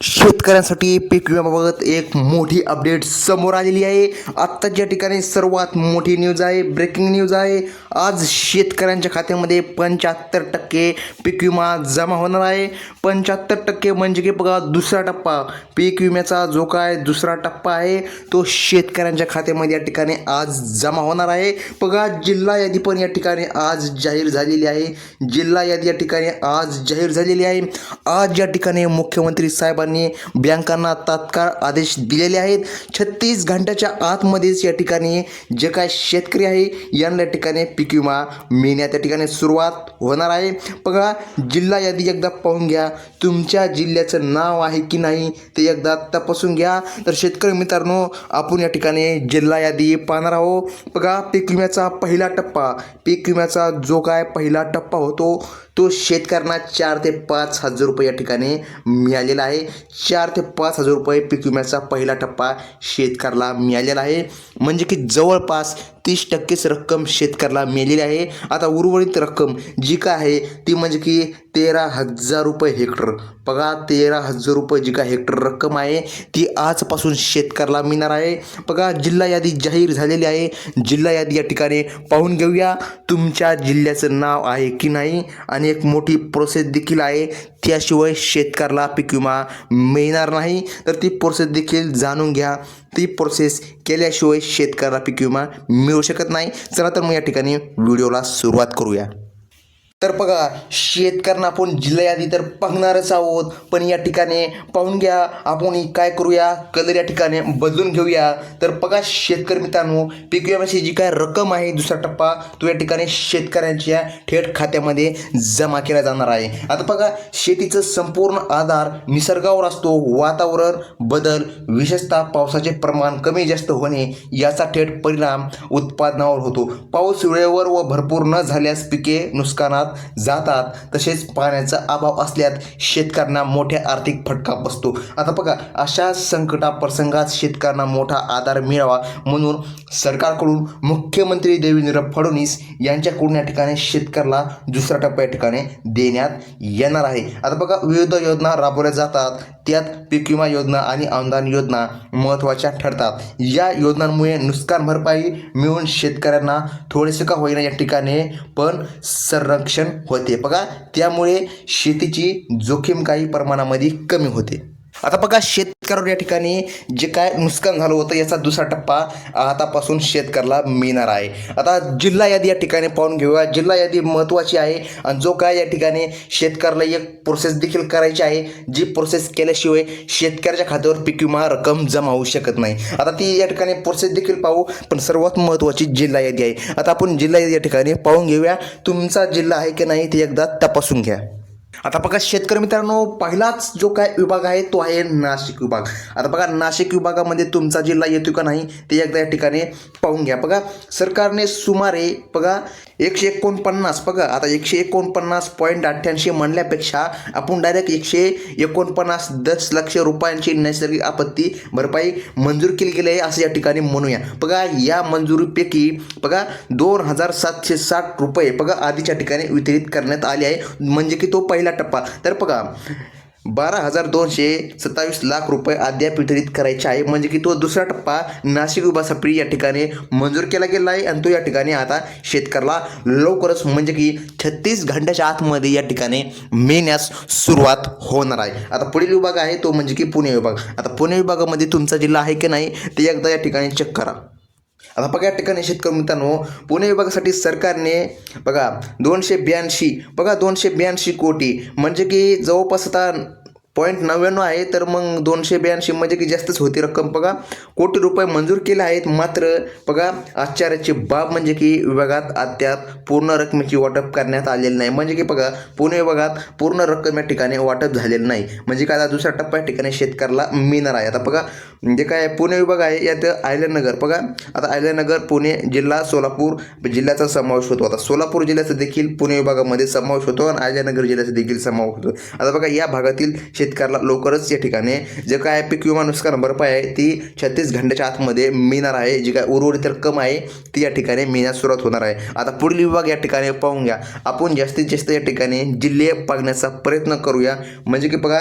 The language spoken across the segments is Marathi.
शेतकऱ्यांसाठी पीक विम्याबाबत एक मोठी अपडेट समोर आलेली आहे. आत्ता ज्या ठिकाणी सर्वात मोठी न्यूज आहे ब्रेकिंग न्यूज आहे आज शेतकऱ्यांच्या खात्यामध्ये पंच्याहत्तर टक्के पीक विमा जमा होणार आहे. पंच्याहत्तर टक्के म्हणजे की बघा दुसरा टप्पा. पीक विम्याचा जो काय दुसरा टप्पा आहे तो शेतकऱ्यांच्या खात्यामध्ये या ठिकाणी आज जमा होणार आहे. बघा जिल्हा यादी पण या ठिकाणी आज जाहीर झालेली आहे. जिल्हा यादी या ठिकाणी आज जाहीर झालेली आहे. आज या ठिकाणी मुख्यमंत्री साहेबांनी बँकांना तात्काळ आदेश दिलेले आहेत. छत्तीस घंट्याच्या आतमध्येच या ठिकाणी जे काय शेतकरी आहे यांना या ठिकाणी पीक विमा मिळण्यात या ठिकाणी सुरुवात होणार आहे. बघा जिल्हा यादी एकदा पाहून घ्या. तुमच्या जिल्ह्याचं नाव आहे की नाही ते एकदा तपासून घ्या. तर शेतकरी मित्रांनो आपण या ठिकाणी जिल्हा यादी पाहणार आहोत. बघा पीक विम्याचा पहिला टप्पा. पीक विम्याचा जो काय पहिला टप्पा होतो तो शेतकऱ्यांना चार ते पाच हजार रुपये या ठिकाणी मिळालेला आहे. चार ते पाच हजार रुपये पीक विम्याचा पहिला टप्पा शेतकऱ्याला मिळालेला आहे. म्हणजे की जवळपास तीस टक्केच रक्कम शेतकऱ्याला मिळालेली आहे. आता उर्वरित रक्कम जी काय आहे ती म्हणजे की तेरा हजार रुपये हेक्टर. बघा तेरा हजार रुपये जी काय हेक्टर रक्कम आहे ती आजपासून शेतकऱ्याला मिळणार आहे. बघा जिल्हा यादी जाहीर झालेली आहे. जिल्हा यादी या ठिकाणी पाहून घेऊया. तुमच्या जिल्ह्याचं नाव आहे की नाही? आणि एक मोठी प्रोसेस देखील आहे. त्याशिवाय शेतकऱ्याला पीक विमा मिळणार नाही. तर ती प्रोसेस देखील जाणून घ्या. ती प्रोसेस केल्याशिवाय शेतकऱ्याला पीक विमा मिळू शकत नाही. चला तर मग या ठिकाणी व्हिडिओला सुरुवात करूया. तर बघा शेतकऱ्यांना आपण जिल्हा यादी तर पाहणारच आहोत. पण या ठिकाणी पाहून घ्या आपण ही काय करूया? कलर या ठिकाणी बदलून घेऊया. तर बघा शेतकरी मित्रांनो पीक विम्याची जी काय रक्कम आहे दुसरा टप्पा तो या ठिकाणी शेतकऱ्यांच्या थेट खात्यामध्ये जमा केला जाणार आहे. आता बघा शेतीचं संपूर्ण आधार निसर्गावर असतो. वातावरण बदल विशेषतः पावसाचे प्रमाण कमी जास्त होणे याचा थेट परिणाम उत्पादनावर होतो. पाऊस वेळेवर व भरपूर न झाल्यास पिके नुकसानात जातात. तसेच पाण्याचा अभाव असल्यास शेतकऱ्यांना मोठ्या आर्थिक फटका बसतो. आता बघा अशा संकटा प्रसंगात शेतकऱ्यांना मोठा आधार मिळावा म्हणून सरकारकडून मुख्यमंत्री देवेंद्र फडणवीस यांच्याकडून या ठिकाणी शेतकऱ्याला दुसऱ्या टप्प्या ठिकाणी देण्यात येणार आहे. आता बघा विविध योजना राबवल्या जातात. त्यात पीक विमा योजना आणि अनुदान योजना महत्त्वाच्या ठरतात. या योजनांमुळे नुकसान भरपाई मिळून शेतकऱ्यांना थोडेसे का होईना या ठिकाणी पण संरक्षण होते. बघा त्यामुळे शेतीची जोखीम काही प्रमाणामध्ये कमी होते. आता बघा शेतकऱ्यावर या ठिकाणी जे काय नुकसान झालं होतं याचा दुसरा टप्पा आतापासून शेतकऱ्याला मिळणार आहे. आता जिल्हा यादी या ठिकाणी पाहून घेऊया. जिल्हा यादी महत्त्वाची आहे आणि जो काय या ठिकाणी शेतकऱ्याला एक प्रोसेस देखील करायची आहे जी प्रोसेस केल्याशिवाय शेतकऱ्याच्या खात्यावर पीक विमा रक्कम जमा होऊ शकत नाही. आता ती या ठिकाणी प्रोसेस देखील पाहू पण सर्वात महत्त्वाची जिल्हा यादी आहे. आता आपण जिल्हा यादी या ठिकाणी पाहून घेऊया. तुमचा जिल्हा आहे की नाही ते एकदा तपासून घ्या. आता बघा शेतकरी मित्रांनो पहिलाच जो काय विभाग आहे तो आहे नाशिक विभाग. आता बघा नाशिक विभागामध्ये तुमचा जिल्हा येतो का नाही ते एकदा या ठिकाणी पाहून घ्या. बघा सरकारने सुमारे बघा एकशे एकोणपन्नास बघा आता एकशे एकोणपन्नास पॉईंट अठ्ठ्याऐंशी म्हणल्यापेक्षा आपण डायरेक्ट एकशे एकोणपन्नास दस लक्ष रुपयांची नैसर्गिक आपत्ती भरपाई मंजूर केली गेली आहे असं या ठिकाणी म्हणूया. बघा या मंजुरीपैकी बघा दोन हजार सातशे साठ रुपये बघा आधीच्या ठिकाणी वितरित करण्यात आले आहे. म्हणजे की तो पहिला टप्पा. तर बघा बारा हजार दोनशे सत्तावीस लाख रुपये अद्याप वितरित करायचे आहे. म्हणजे की तो दुसरा टप्पा नाशिक विभागासाठी या ठिकाणी मंजूर केला गेला आहे. आणि तो या ठिकाणी आता शेतकऱ्याला लवकरच म्हणजे की छत्तीस घंट्याच्या आतमध्ये या ठिकाणी मिळण्यास सुरुवात होणार आहे. आता पुढील विभाग आहे तो म्हणजे की पुणे विभाग. आता पुणे विभागामध्ये तुमचा जिल्हा आहे की नाही ते एकदा या ठिकाणी चेक करा. आता बघा या ठिकाणी शेतकरी मित्रांनो पुणे विभागासाठी सरकारने बघा दोनशे ब्याऐंशी बघा दोनशे ब्याऐंशी कोटी म्हणजे की जवळपास आता पॉईंट नव्याण्णव आहे तर मग दोनशे ब्याऐंशी म्हणजे की जास्तच होती रक्कम. बघा कोटी रुपये मंजूर केले आहेत मात्र बघा आश्चर्याची बाब म्हणजे की विभागात अद्याप पूर्ण रकमेची वाटप करण्यात आलेली नाही. म्हणजे की बघा पुणे विभागात पूर्ण रक्कम या ठिकाणी वाटप झालेलं नाही. म्हणजे काय आता दुसऱ्या टप्प्या ठिकाणी शेतकऱ्याला मिळणार आहे. आता बघा जे काय पुणे विभाग आहे यात आयल्यानगर बघा आता आयल्यानगर पुणे जिल्हा सोलापूर जिल्ह्याचा समावेश होतो. आता सोलापूर जिल्ह्याचा देखील पुणे विभागामध्ये समावेश होतो आणि आयल्यानगर जिल्ह्याचा देखील समावेश होतो. आता बघा या भागातील शेतकऱ्याला लवकरच या ठिकाणी जे काय पीक विमा नुकसान भरपाई आहे ती छत्तीस घंट्याच्या आतमध्ये मिळणार आहे. जी काय उर्वरित रक्कम आहे ती या ठिकाणी मिळण्यास सुरुवात होणार आहे. आता पुढील विभाग या ठिकाणी पाहून घ्या. आपण जास्तीत जास्त या ठिकाणी जिल्हे पागण्याचा प्रयत्न करूया. म्हणजे की बघा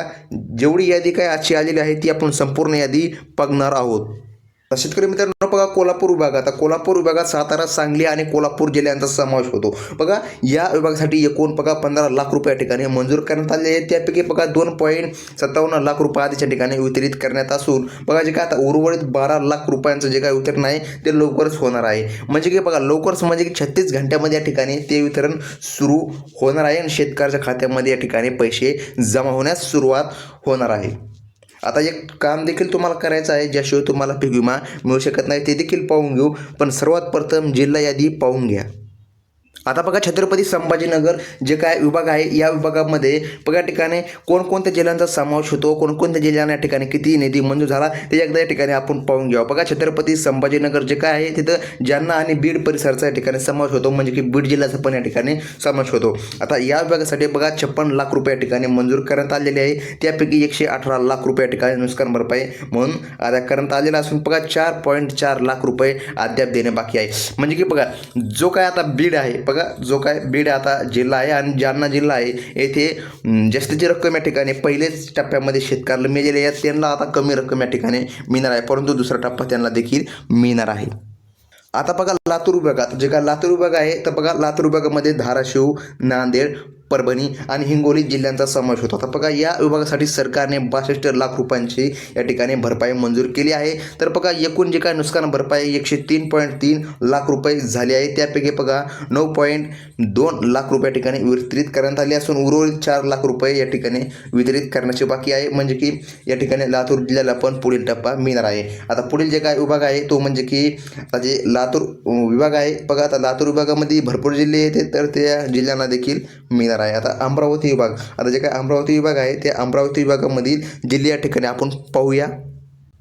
जेवढी यादी काय आजची आलेली आहे ती आपण संपूर्ण यादी बघणार आहोत. शेतकरी मित्रांनो बघा कोल्हापूर विभाग. आता कोल्हापूर विभागात सातारा सांगली आणि कोल्हापूर जिल्ह्यांचा समावेश होतो. बघा या विभागासाठी एकूण बघा पंधरा लाख रुपये या ठिकाणी मंजूर करण्यात आले आहेत. त्यापैकी बघा दोन पॉईंट सत्तावन्न लाख रुपये आधीच्या ठिकाणी वितरित करण्यात असून बघा जे काय आता उर्वरित बारा लाख रुपयांचं जे काय वितरण आहे ते लवकरच होणार आहे. म्हणजे की बघा लवकरच म्हणजे की छत्तीस घंट्यामध्ये या ठिकाणी ते वितरण सुरू होणार आहे आणि शेतकऱ्याच्या खात्यामध्ये या ठिकाणी पैसे जमा होण्यास सुरुवात होणार आहे. आता एक काम देखील तुम्हाला करायचं आहे ज्याशिवाय तुम्हाला पीक विमा मिळू शकत नाही ते देखील पाहून घेऊ. पण सर्वात प्रथम जिल्हा यादी पाहून घ्या. आता बघा छत्रपती संभाजीनगर जे काय विभाग आहे या विभागामध्ये बघा ठिकाणी कोणकोणत्या जिल्ह्यांचा समावेश होतो कोणकोणत्या जिल्ह्यांना या ठिकाणी किती निधी मंजूर झाला ते एकदा या ठिकाणी आपण पाहून घ्यावं. बघा छत्रपती संभाजीनगर जे काय आहे तिथं जालना आणि बीड परिसराचा या ठिकाणी समावेश होतो म्हणजे की बीड जिल्ह्याचा पण या ठिकाणी समावेश होतो. आता या विभागासाठी बघा छप्पन लाख रुपये या ठिकाणी मंजूर करण्यात आलेले आहे. त्यापैकी एकशे अठरा लाख रुपये या ठिकाणी नुकसान भरपाई म्हणून अदा करण्यात आलेला असून बघा चार पॉईंट चार लाख रुपये अद्याप देणे बाकी आहे. म्हणजे की बघा जो काय आता बीड आहे बघा जो काय बीड आता जिल्हा आहे आणि जालना जिल्हा आहे येथे जास्तीची रक्कम या ठिकाणी पहिलेच टप्प्यामध्ये शेतकऱ्याला मिळालेली आहे. त्यांना आता कमी रक्कम या ठिकाणी मिळणार आहे परंतु दुसरा टप्पा त्यांना देखील मिळणार आहे. आता बघा लातूर विभागात जे काय लातूर विभाग आहे तर बघा लातूर विभागामध्ये धाराशिव नांदेड परभणी आणि हिंगोली जिल्ह्यांचा समावेश होतो. आता बघा या विभागासाठी सरकारने बासष्ट लाख रुपयांची या ठिकाणी भरपाई मंजूर केली आहे. तर बघा एकूण जे काय नुकसान भरपाई एकशे तीन पॉईंट तीन लाख रुपये झाली आहे. त्यापैकी बघा नऊ पॉईंट दोन लाख रुपये या ठिकाणी वितरित करण्यात आले असून उर्वरित चार लाख रुपये या ठिकाणी वितरित करण्याचे बाकी आहे. म्हणजे की या ठिकाणी लातूर जिल्ह्याला पण पुढील टप्पा मिळणार आहे. आता पुढील जे काय विभाग आहे तो म्हणजे की आता जे लातूर विभाग आहे बघा आता लातूर विभागामध्ये भरपूर जिल्हे येते तर त्या जिल्ह्यांना देखील मिळणार आहे. आता अमरावती विभाग आता जे काय अमरावती विभाग आहे त्या अमरावती विभागामधील जिल्हे या ठिकाणी आपण पाहूया.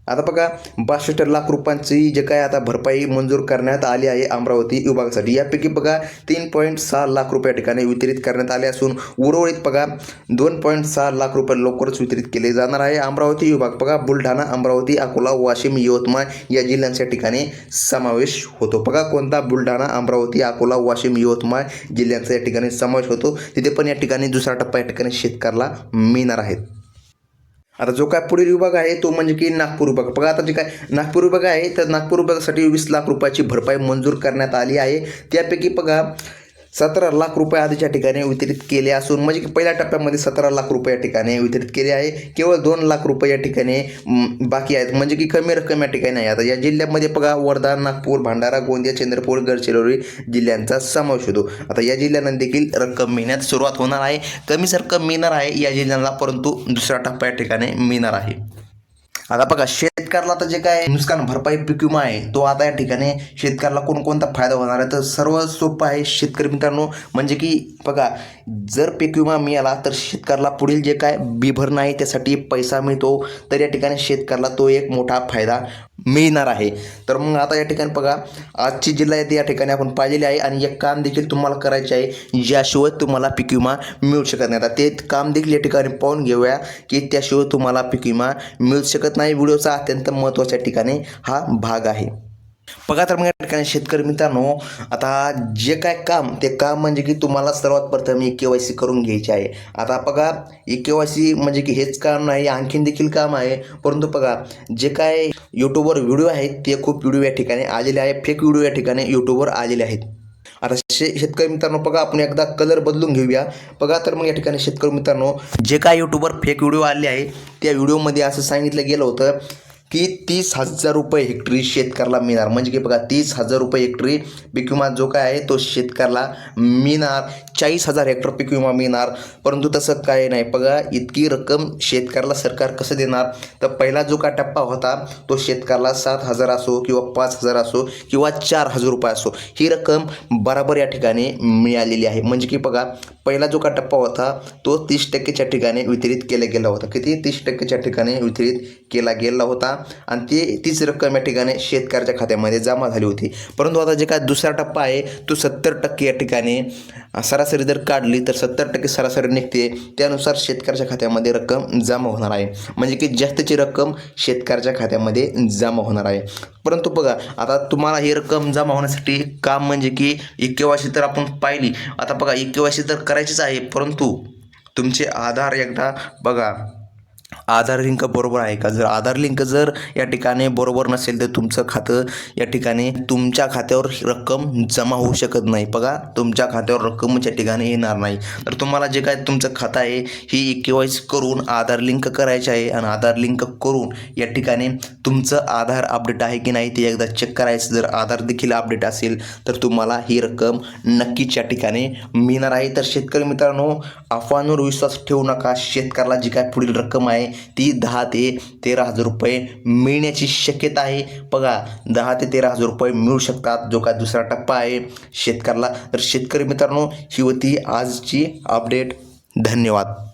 आता बघा बासष्ट लाख रुपयांची जे काय आता भरपाई मंजूर करण्यात आली आहे अमरावती विभागासाठी. यापैकी बघा तीन पॉईंट सहा लाख रुपये ठिकाणी वितरित करण्यात आले असून उर्वरित बघा दोन पॉईंट सहा लाख रुपये लवकरच वितरित केले जाणार आहे. अमरावती विभाग बघा बुलढाणा अमरावती अकोला वाशिम यवतमाळ या जिल्ह्यांच्या ठिकाणी समावेश होतो. बघा कोणता? बुलढाणा अमरावती अकोला वाशिम यवतमाळ जिल्ह्यांचा या ठिकाणी समावेश होतो. तिथे पण या ठिकाणी दुसरा टप्पा या ठिकाणी शेतकऱ्याला मिळणार आहेत आता जो काय पुढील विभाग आहे तो म्हणजे की नागपूर विभाग. बघा आता जे काय नागपूर विभाग आहे तर नागपूर विभागासाठी वीस लाख रुपयाची भरपाई मंजूर करण्यात आली आहे. त्यापैकी बघा सतरा लाख रुपये आधीच्या ठिकाणी वितरित केले असून म्हणजे की पहिल्या टप्प्यामध्ये सतरा लाख रुपये या ठिकाणी वितरित केले आहे. केवळ दोन लाख रुपये या ठिकाणी बाकी आहेत. म्हणजे की कमी रक्कम या ठिकाणी आहे. आता या जिल्ह्यामध्ये बघा वर्धा नागपूर भंडारा गोंदिया चंद्रपूर गडचिरोली जिल्ह्यांचा समावेश होतो. आता या जिल्ह्यांना देखील रक्कम मिळण्यास सुरुवात होणार आहे. कमीच रक्कम मिळणार आहे या जिल्ह्यांना परंतु दुसरा टप्पा या ठिकाणी मिळणार आहे. आता बघा शेतकऱ्याला आता जे काय नुकसान भरपाई पीक विमा आहे तो आता या ठिकाणी शेतकऱ्याला कोणकोणता फायदा होणार आहे? तर सर्व सोपं आहे शेतकरी मित्रांनो. म्हणजे की बघा जर पीक विमा मिळाला तर शेतकऱ्याला पुढील जे काय बिभरणं आहे त्यासाठी पैसा मिळतो. तर या ठिकाणी शेतकऱ्याला तो एक मोठा फायदा मिळणार आहे. तर मग आता या ठिकाणी बघा आजची जिल्हा येते या ठिकाणी आपण पाहिलेली आहे आणि एक काम देखील तुम्हाला करायचे आहे ज्याशिवाय तुम्हाला पीक विमा मिळू शकत नाही. आता ते काम देखील या ठिकाणी पाहून घेऊया की त्याशिवाय तुम्हाला पीक विमा मिळू शकत नाही. व्हिडिओचा अत्यंत अत्यंत महत्त्वाच्या ठिकाणी हा भाग आहे. बघा तर मग या ठिकाणी शेतकरी मित्रांनो आता जे काय काम ते काम म्हणजे की तुम्हाला सर्वात प्रथम ई के वाय सी करून घ्यायची आहे. आता बघा ई के वाय सी म्हणजे की हेच काम नाही आणखीन देखील काम आहे. परंतु बघा जे काय यूट्यूबवर व्हिडिओ आहेत ते खूप व्हिडिओ या ठिकाणी आलेले आहे फेक व्हिडिओ या ठिकाणी यूट्यूबवर आलेले आहेत. आता शे शेतकरी मित्रांनो बघा आपण एकदा कलर बदलून घेऊया. बघा तर मग या ठिकाणी शेतकरी मित्रांनो जे काय यूट्यूबवर फेक व्हिडिओ आले आहे त्या व्हिडिओमध्ये असं सांगितलं गेलं होतं की तीस हजार रुपये हेक्टरी शेतकऱ्याला मिळणार. म्हणजे की बघा तीस हजार रुपये हेक्टरी पीक जो काय आहे तो शेतकऱ्याला मिळणार. चाळीस हजार हेक्टर पीक विमा मिळणार. परंतु तसं काय नाही. बघा इतकी रक्कम शेतकऱ्याला सरकार कसं देणार? तर पहिला जो का टप्पा होता तो शेतकऱ्याला सात हजार असो किंवा पाच हजार असो किंवा चार हजार रुपये असो ही रक्कम बराबर या ठिकाणी मिळालेली आहे. म्हणजे की बघा पहिला जो का टप्पा होता तो तीस टक्केच्या ठिकाणी वितरित केला गेला होता. किती? तीस टक्केच्या ठिकाणी वितरित केला गेला होता. आणि ती तीच रक्कम या ठिकाणी शेतकऱ्याच्या खात्यामध्ये जमा झाली होती. परंतु आता जे काय दुसरा टप्पा आहे तो सत्तर टक्के या ठिकाणी सरासरी सरासरी जर काढली तर सत्तर टक्के सरासरी निघते. त्यानुसार शेतकऱ्याच्या खात्यामध्ये रक्कम जमा होणार आहे. म्हणजे की जास्तीची रक्कम शेतकऱ्याच्या खात्यामध्ये जमा होणार आहे. परंतु बघा आता तुम्हाला ही रक्कम जमा होण्यासाठी काम म्हणजे की ई तर आपण पाहिली. आता बघा ई तर करायचीच आहे. परंतु तुमचे आधार एकदा बघा. आधार लिंक बरोबर आहे का? जर आधार लिंक जर या ठिकाणी बरोबर नसेल तर तुमचं खातं या ठिकाणी तुमच्या खात्यावर रक्कम जमा होऊ शकत नाही. बघा तुमच्या खात्यावर रक्कम या ठिकाणी येणार नाही. तर तुम्हाला जे काय तुमचं खातं आहे ही के वाय करून आधार लिंक करायचे आहे आणि आधार लिंक करून या ठिकाणी तुमचं आधार अपडेट आहे की नाही ते एकदा चेक करायचं. जर आधार देखील अपडेट असेल तर तुम्हाला ही रक्कम नक्कीच या ठिकाणी मिळणार आहे. तर शेतकरी मित्रांनो अफवांवर विश्वास ठेवू नका. शेतकऱ्याला जी काय पुढील रक्कम आहे ती दहा ते तेरा हजार रुपये मिळण्याची शक्यता आहे. बघा दहा ते तेरा हजार रुपये मिळू शकतात जो काय दुसरा टप्पा आहे. शेतकऱ्याला तर शेतकरी मित्रांनो ही होती आजची अपडेट धन्यवाद.